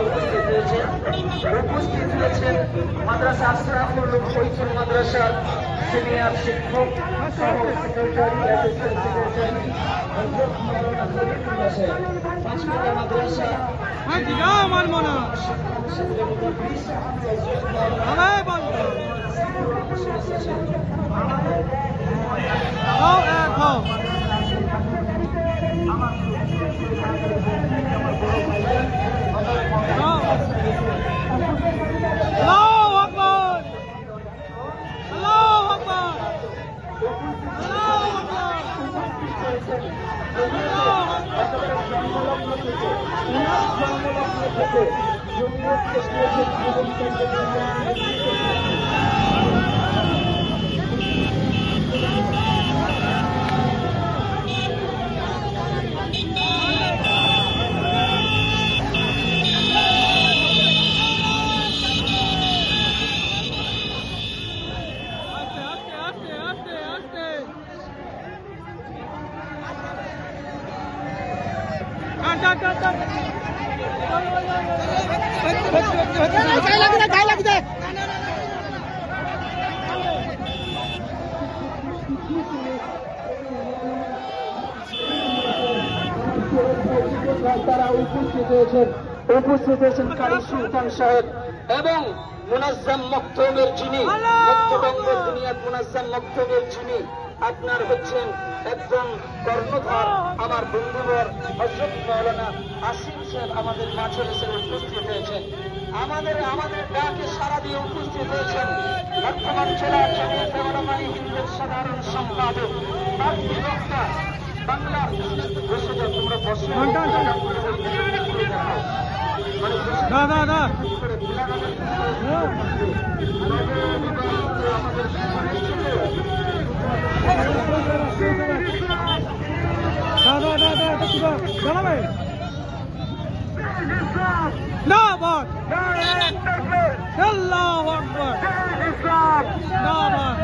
উপস্থিত উপস্থিত হয়েছেন মাদ্রাসা আশরাফুল ফৈজুল মাদ্রাসার সিনিয়র শিক্ষক সহ আল্লাহু আকবার আস্তে তারা উপস্থিত হয়েছেন। উপস্থিত হয়েছেন কারি সুলতান সাহেব এবং মুনাজ্জাম মক্তমের যিনি মধ্যবঙ্গ দুনিয়ার মুনাজ্জাম মক্তমের যিনি। আপনার হচ্ছেন একজন কর্ণধর আমার বন্ধুবর হজরত মৌলানা আসিম সাহেব আমাদের মাঝে এসে উপস্থিত হয়েছেন। আমাদের আমাদের ডাকে সারা দিয়ে উপস্থিত হয়েছেন বর্তমান জেলা জমিয়ত হিন্দের সাধারণ সম্পাদক বাপ্পি বক্তা বাংলা বসে যাও তোমরা বসে। ঘণ্টা। মানে দা একটু দা জানাবে না বাদ আল্লাহু আকবার। না বাদ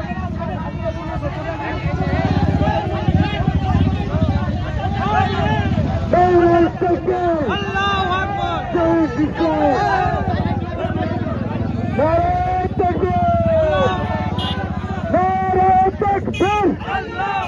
আল্লাহু আকবার। আল্লাহু আকবার। আল্লাহু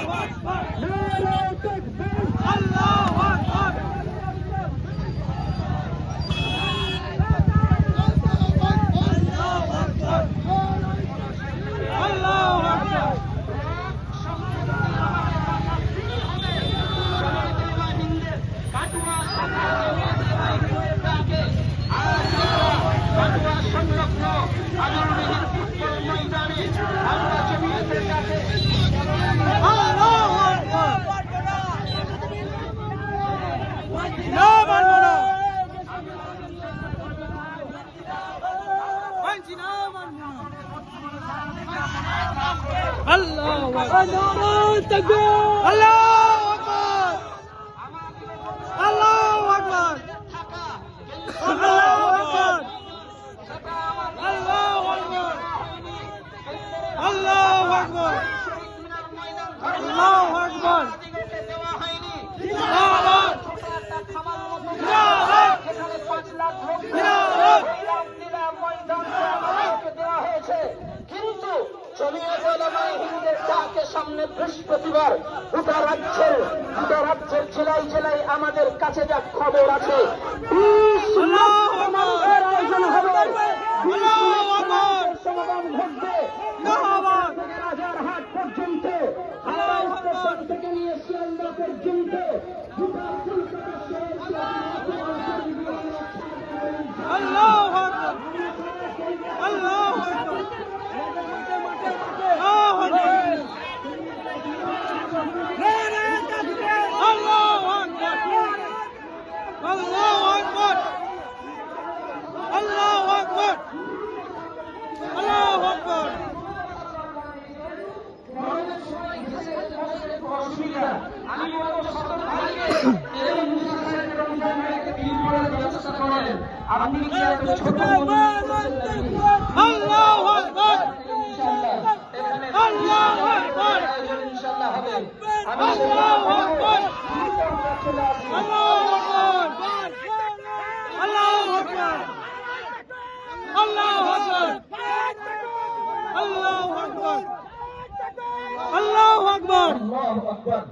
त Allah! বৃহস্পতিবার গোটা রাজ্যের গোটা রাজ্যের জেলায় জেলায় আমাদের কাছে যা খবর আছে বিশ লাখ মানুষের আয়োজন হবে বিশ লাখ মানুষের সমাগম ঘটবে জিন্দাবাদ থেকে রাজারহাট পর্যন্ত হাওড়া স্টেশন থেকে নিয়ে শিয়ালদা পর্যন্ত গোটা কলকাতা শহর আল্লাহু আকবার আল্লাহু আকবার আল্লাহু আকবার আল্লাহু আকবার আল্লাহু আকবার আল্লাহু আকবার আল্লাহু আকবার আপনি কি এত ছোট মনে করছেন নাকি? আল্লাহু আকবার ইনশাআল্লাহ, এখানে আল্লাহু আকবার আয়োজন ইনশাআল্লাহ হবে। আমি আল্লাহু আকবার আমরা চলে আসব। আল্লাহু আকবার আল্লাহু আকবার আল্লাহু আকবার আল্লাহু আকবার আল্লাহু আকবার আল্লাহু আকবার।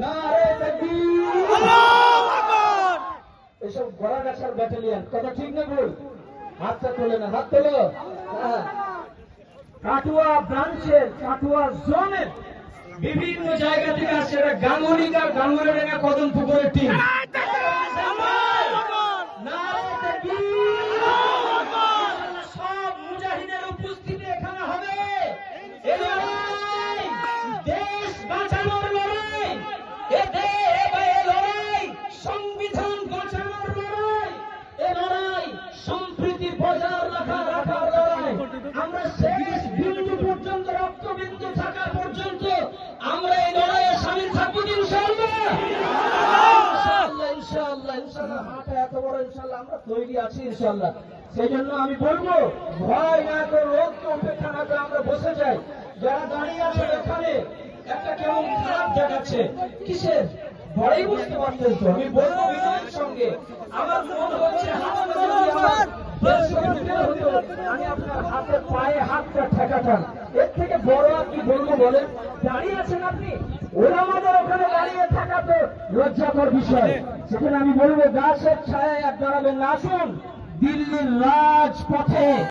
নারে তাকবীর। আল্লাহু আকবার এসব গড়াগাছার ব্যাটালিয়ান কথা ঠিক না ভুল? হাতটা তোলে না, হাত তোলো। কাটুয়া ব্রাঞ্চের কাটুয়া জোনের বিভিন্ন জায়গা থেকে আসছে এটা গাঙ্গুলিকা গাঙ্গুলিডাঙ্গা কদম পুকুরের টিম বড় ইনশাআল্লাহ আমরা তৈরি আছি ইনশাআল্লাহ সেই জন্য আমি বলব, ভয় না করে উপেক্ষা না করে আমরা বসে যাই। যারা দাঁড়িয়ে আছেন এখানে, একটা কেমন খারাপ দেখাচ্ছে। কিসের? ভয়ই বুঝতে পারতেন তো আমি বলব বিনয়ের সঙ্গে। আমার মনে হচ্ছে আমি আপনার হাতে পায়ে হাতটা ঠেকাতাম। এর থেকে বড় আর কি বলব বলেন? দাঁড়িয়ে আছেন আপনি? ওরা আমাদের ওখানে দাঁড়িয়ে থাকা তো লজ্জাকর বিষয়। সেখানে আমি বলব, গাছের ছায় আর দাঁড়াবেন না আসুন, দিল্লির রাজপথে।